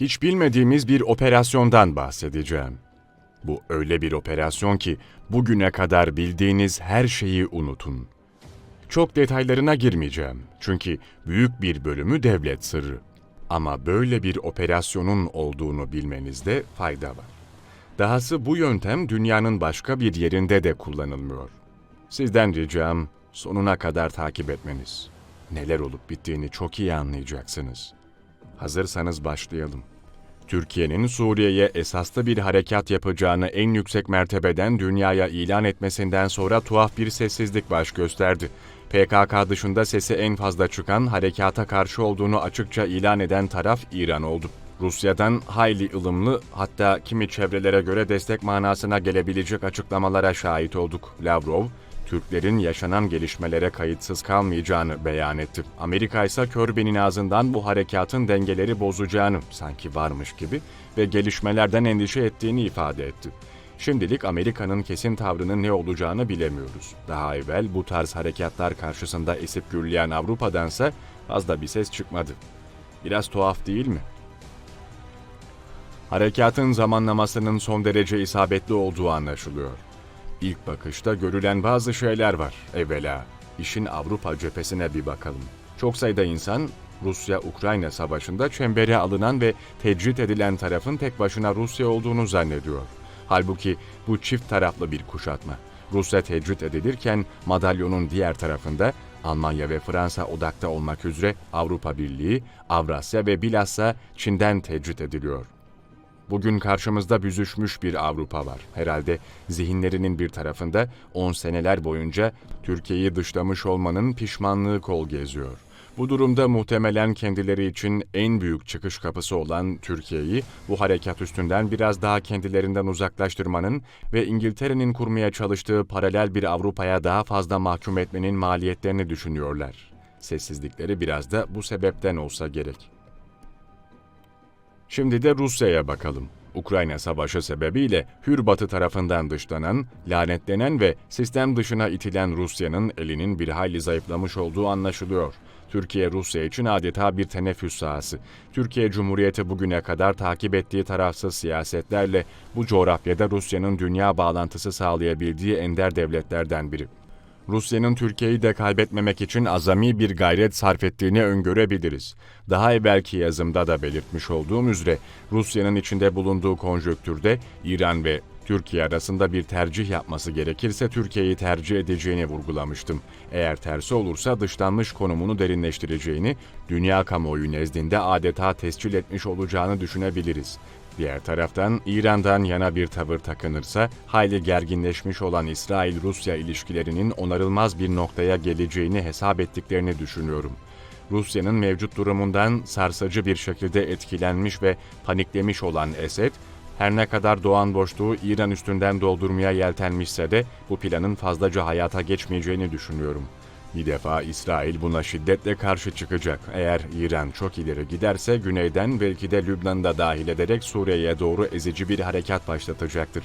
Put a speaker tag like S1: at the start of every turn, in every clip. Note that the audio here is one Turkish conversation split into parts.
S1: Hiç bilmediğimiz bir operasyondan bahsedeceğim. Bu öyle bir operasyon ki bugüne kadar bildiğiniz her şeyi unutun. Çok detaylarına girmeyeceğim çünkü büyük bir bölümü devlet sırrı. Ama böyle bir operasyonun olduğunu bilmenizde fayda var. Dahası bu yöntem dünyanın başka bir yerinde de kullanılmıyor. Sizden ricam sonuna kadar takip etmeniz. Neler olup bittiğini çok iyi anlayacaksınız. Hazırsanız başlayalım. Türkiye'nin Suriye'ye esaslı bir harekat yapacağını en yüksek mertebeden dünyaya ilan etmesinden sonra tuhaf bir sessizlik baş gösterdi. PKK dışında sesi en fazla çıkan harekata karşı olduğunu açıkça ilan eden taraf İran oldu. Rusya'dan hayli ılımlı hatta kimi çevrelere göre destek manasına gelebilecek açıklamalara şahit olduk. Lavrov, Türklerin yaşanan gelişmelere kayıtsız kalmayacağını beyan etti. Amerika ise Körbe'nin ağzından bu harekatın dengeleri bozacağını sanki varmış gibi ve gelişmelerden endişe ettiğini ifade etti. Şimdilik Amerika'nın kesin tavrının ne olacağını bilemiyoruz. Daha evvel bu tarz harekatlar karşısında esip gürleyen Avrupa'dansa fazla bir ses çıkmadı. Biraz tuhaf değil mi? Harekatın zamanlamasının son derece isabetli olduğu anlaşılıyor. İlk bakışta görülen bazı şeyler var. Evvela işin Avrupa cephesine bir bakalım. Çok sayıda insan Rusya-Ukrayna savaşında çembere alınan ve tecrit edilen tarafın tek başına Rusya olduğunu zannediyor. Halbuki bu çift taraflı bir kuşatma. Rusya tecrit edilirken madalyonun diğer tarafında Almanya ve Fransa odakta olmak üzere Avrupa Birliği, Avrasya ve bilhassa Çin'den tecrit ediliyor. Bugün karşımızda büzüşmüş bir Avrupa var. Herhalde zihinlerinin bir tarafında 10 seneler boyunca Türkiye'yi dışlamış olmanın pişmanlığı kol geziyor. Bu durumda muhtemelen kendileri için en büyük çıkış kapısı olan Türkiye'yi bu harekat üstünden biraz daha kendilerinden uzaklaştırmanın ve İngiltere'nin kurmaya çalıştığı paralel bir Avrupa'ya daha fazla mahkum etmenin maliyetlerini düşünüyorlar. Sessizlikleri biraz da bu sebepten olsa gerek. Şimdi de Rusya'ya bakalım. Ukrayna Savaşı sebebiyle Hür Batı tarafından dışlanan, lanetlenen ve sistem dışına itilen Rusya'nın elinin bir hayli zayıflamış olduğu anlaşılıyor. Türkiye Rusya için adeta bir teneffüs sahası. Türkiye Cumhuriyeti bugüne kadar takip ettiği tarafsız siyasetlerle bu coğrafyada Rusya'nın dünya bağlantısı sağlayabildiği ender devletlerden biri. Rusya'nın Türkiye'yi de kaybetmemek için azami bir gayret sarf ettiğini öngörebiliriz. Daha evvelki yazımda da belirtmiş olduğum üzere Rusya'nın içinde bulunduğu konjöktürde İran ve Türkiye arasında bir tercih yapması gerekirse Türkiye'yi tercih edeceğini vurgulamıştım. Eğer tersi olursa dışlanmış konumunu derinleştireceğini, dünya kamuoyu nezdinde adeta tescil etmiş olacağını düşünebiliriz. Diğer taraftan İran'dan yana bir tavır takınırsa hayli gerginleşmiş olan İsrail-Rusya ilişkilerinin onarılmaz bir noktaya geleceğini hesap ettiklerini düşünüyorum. Rusya'nın mevcut durumundan sarsıcı bir şekilde etkilenmiş ve paniklemiş olan Esed, her ne kadar doğan boşluğu İran üstünden doldurmaya yeltenmişse de bu planın fazlaca hayata geçmeyeceğini düşünüyorum. Bir defa İsrail buna şiddetle karşı çıkacak. Eğer İran çok ileri giderse güneyden belki de Lübnan'ı da dahil ederek Suriye'ye doğru ezici bir harekat başlatacaktır.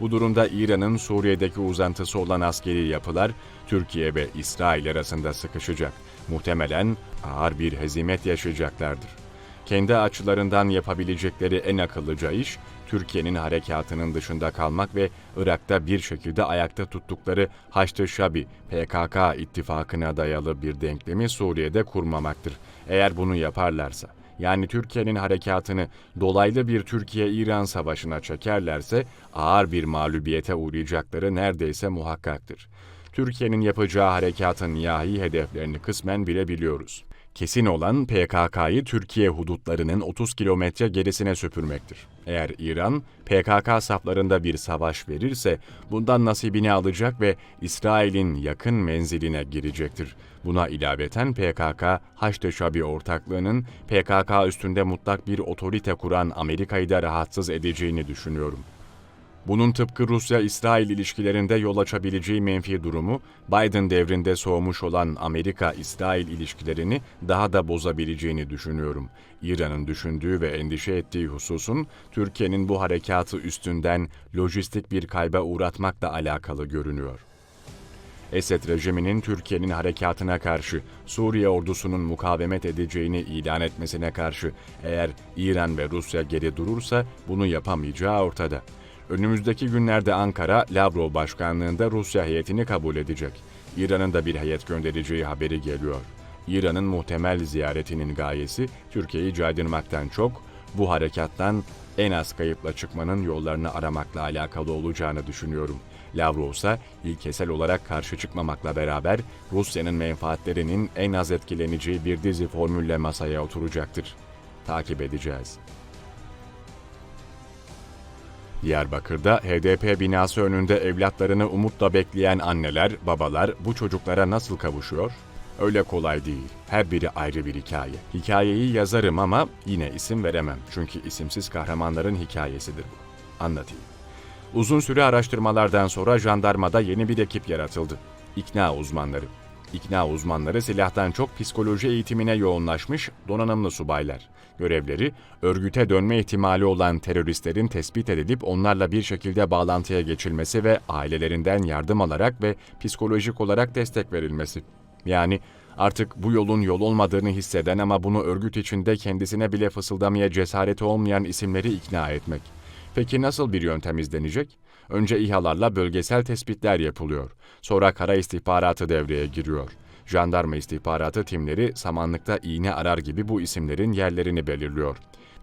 S1: Bu durumda İran'ın Suriye'deki uzantısı olan askeri yapılar Türkiye ve İsrail arasında sıkışacak. Muhtemelen ağır bir hezimet yaşayacaklardır. Kendi açılarından yapabilecekleri en akıllıca iş, Türkiye'nin harekatının dışında kalmak ve Irak'ta bir şekilde ayakta tuttukları Haçlı Şabi, PKK ittifakına dayalı bir denklemi Suriye'de kurmamaktır. Eğer bunu yaparlarsa, yani Türkiye'nin harekatını dolaylı bir Türkiye-İran savaşına çekerlerse ağır bir mağlubiyete uğrayacakları neredeyse muhakkaktır. Türkiye'nin yapacağı harekatın nihai hedeflerini kısmen bilebiliyoruz. Kesin olan PKK'yı Türkiye hudutlarının 30 kilometre gerisine süpürmektir. Eğer İran, PKK saflarında bir savaş verirse bundan nasibini alacak ve İsrail'in yakın menziline girecektir. Buna ilaveten PKK, Haçlı Şabi ortaklığının PKK üstünde mutlak bir otorite kuran Amerika'yı da rahatsız edeceğini düşünüyorum. Bunun tıpkı Rusya-İsrail ilişkilerinde yol açabileceği menfi durumu, Biden devrinde soğumuş olan Amerika-İsrail ilişkilerini daha da bozabileceğini düşünüyorum. İran'ın düşündüğü ve endişe ettiği hususun, Türkiye'nin bu harekatı üstünden lojistik bir kayba uğratmakla alakalı görünüyor. Esed rejiminin Türkiye'nin harekatına karşı Suriye ordusunun mukavemet edeceğini ilan etmesine karşı eğer İran ve Rusya geri durursa bunu yapamayacağı ortada. Önümüzdeki günlerde Ankara, Lavrov başkanlığında Rusya heyetini kabul edecek. İran'ın da bir heyet göndereceği haberi geliyor. İran'ın muhtemel ziyaretinin gayesi Türkiye'yi caydırmaktan çok, bu harekattan en az kayıpla çıkmanın yollarını aramakla alakalı olacağını düşünüyorum. Lavrov ise ilkesel olarak karşı çıkmamakla beraber Rusya'nın menfaatlerinin en az etkileneceği bir dizi formülle masaya oturacaktır. Takip edeceğiz. Diyarbakır'da HDP binası önünde evlatlarını umutla bekleyen anneler, babalar bu çocuklara nasıl kavuşuyor? Öyle kolay değil. Her biri ayrı bir hikaye. Hikayeyi yazarım ama yine isim veremem. Çünkü isimsiz kahramanların hikayesidir bu. Anlatayım. Uzun süre araştırmalardan sonra jandarmada yeni bir ekip yaratıldı. İkna uzmanları. İkna uzmanları silahtan çok psikoloji eğitimine yoğunlaşmış donanımlı subaylar. Görevleri, örgüte dönme ihtimali olan teröristlerin tespit edilip onlarla bir şekilde bağlantıya geçilmesi ve ailelerinden yardım alarak ve psikolojik olarak destek verilmesi. Yani artık bu yolun yol olmadığını hisseden ama bunu örgüt içinde kendisine bile fısıldamaya cesareti olmayan isimleri ikna etmek. Peki nasıl bir yöntem izlenecek? Önce İHA'larla bölgesel tespitler yapılıyor. Sonra kara istihbaratı devreye giriyor. Jandarma istihbaratı timleri samanlıkta iğne arar gibi bu isimlerin yerlerini belirliyor.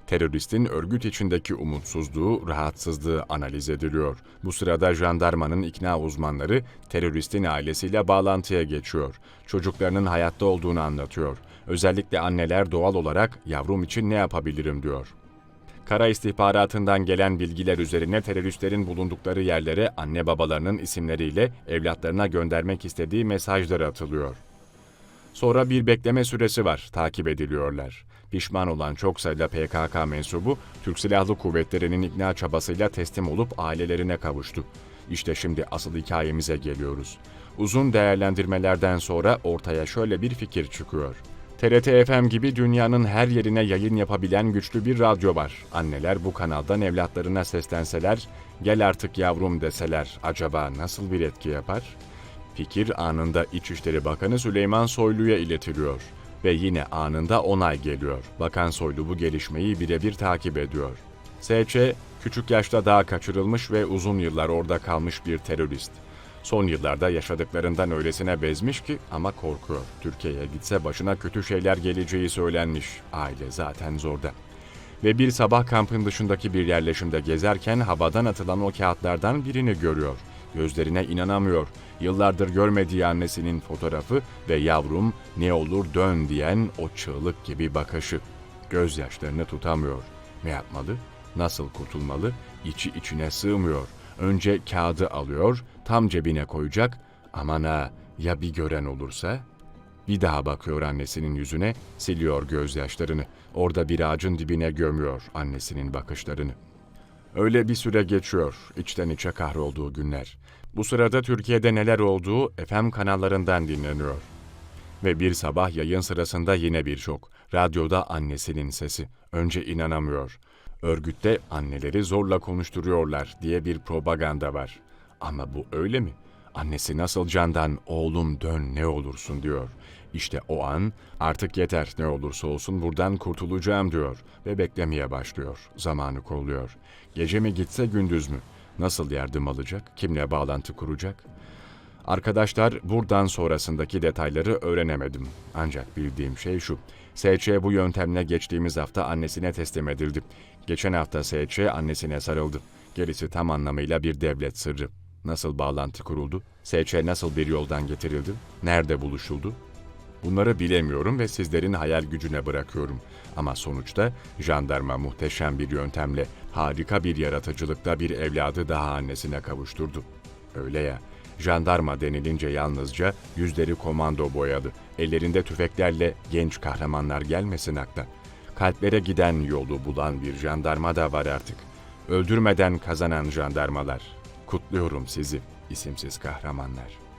S1: Teröristin örgüt içindeki umutsuzluğu, rahatsızlığı analiz ediliyor. Bu sırada jandarmanın ikna uzmanları teröristin ailesiyle bağlantıya geçiyor. Çocuklarının hayatta olduğunu anlatıyor. Özellikle anneler doğal olarak yavrum için ne yapabilirim diyor. Kara istihbaratından gelen bilgiler üzerine teröristlerin bulundukları yerlere anne babalarının isimleriyle evlatlarına göndermek istediği mesajları atılıyor. Sonra bir bekleme süresi var, takip ediliyorlar. Pişman olan çok sayıda PKK mensubu, Türk Silahlı Kuvvetleri'nin ikna çabasıyla teslim olup ailelerine kavuştu. İşte şimdi asıl hikayemize geliyoruz. Uzun değerlendirmelerden sonra ortaya şöyle bir fikir çıkıyor. TRT FM gibi dünyanın her yerine yayın yapabilen güçlü bir radyo var. Anneler bu kanaldan evlatlarına seslenseler, gel artık yavrum deseler acaba nasıl bir etki yapar? Fikir anında İçişleri Bakanı Süleyman Soylu'ya iletiliyor ve yine anında onay geliyor. Bakan Soylu bu gelişmeyi birebir takip ediyor. SÇ, küçük yaşta daha kaçırılmış ve uzun yıllar orada kalmış bir terörist. Son yıllarda yaşadıklarından öylesine bezmiş ki ama korkuyor. Türkiye'ye gitse başına kötü şeyler geleceği söylenmiş. Aile zaten zorda. Ve bir sabah kampın dışındaki bir yerleşimde gezerken havadan atılan o kağıtlardan birini görüyor. Gözlerine inanamıyor. Yıllardır görmediği annesinin fotoğrafı ve yavrum ne olur dön diyen o çığlık gibi bakışı. Gözyaşlarını tutamıyor. Ne yapmalı? Nasıl kurtulmalı? İçi içine sığmıyor. Önce kağıdı alıyor, tam cebine koyacak. Aman ha, ya bir gören olursa? Bir daha bakıyor annesinin yüzüne, siliyor gözyaşlarını. Orada bir ağacın dibine gömüyor annesinin bakışlarını. Öyle bir süre geçiyor, içten içe kahrolduğu günler. Bu sırada Türkiye'de neler olduğu FM kanallarından dinleniyor. Ve bir sabah yayın sırasında yine bir şok. Radyoda annesinin sesi. Önce inanamıyor. Örgütte anneleri zorla konuşturuyorlar diye bir propaganda var. Ama bu öyle mi? Annesi nasıl candan oğlum dön ne olursun diyor. İşte o an artık yeter ne olursa olsun buradan kurtulacağım diyor ve beklemeye başlıyor. Zamanı kolluyor. Gece mi gitse gündüz mü? Nasıl yardım alacak? Kimle bağlantı kuracak? Arkadaşlar buradan sonrasındaki detayları öğrenemedim. Ancak bildiğim şey şu. SÇ bu yöntemle geçtiğimiz hafta annesine teslim edildi. Geçen hafta SÇ annesine sarıldı. Gerisi tam anlamıyla bir devlet sırrı. Nasıl bağlantı kuruldu? SÇ nasıl bir yoldan getirildi? Nerede buluşuldu? Bunları bilemiyorum ve sizlerin hayal gücüne bırakıyorum. Ama sonuçta jandarma muhteşem bir yöntemle, harika bir yaratıcılıkla bir evladı daha annesine kavuşturdu. Öyle ya, jandarma denilince yalnızca yüzleri komando boyadı. Ellerinde tüfeklerle genç kahramanlar gelmesin akla. Kalplere giden yolu bulan bir jandarma da var artık. Öldürmeden kazanan jandarmalar. Kutluyorum sizi, isimsiz kahramanlar.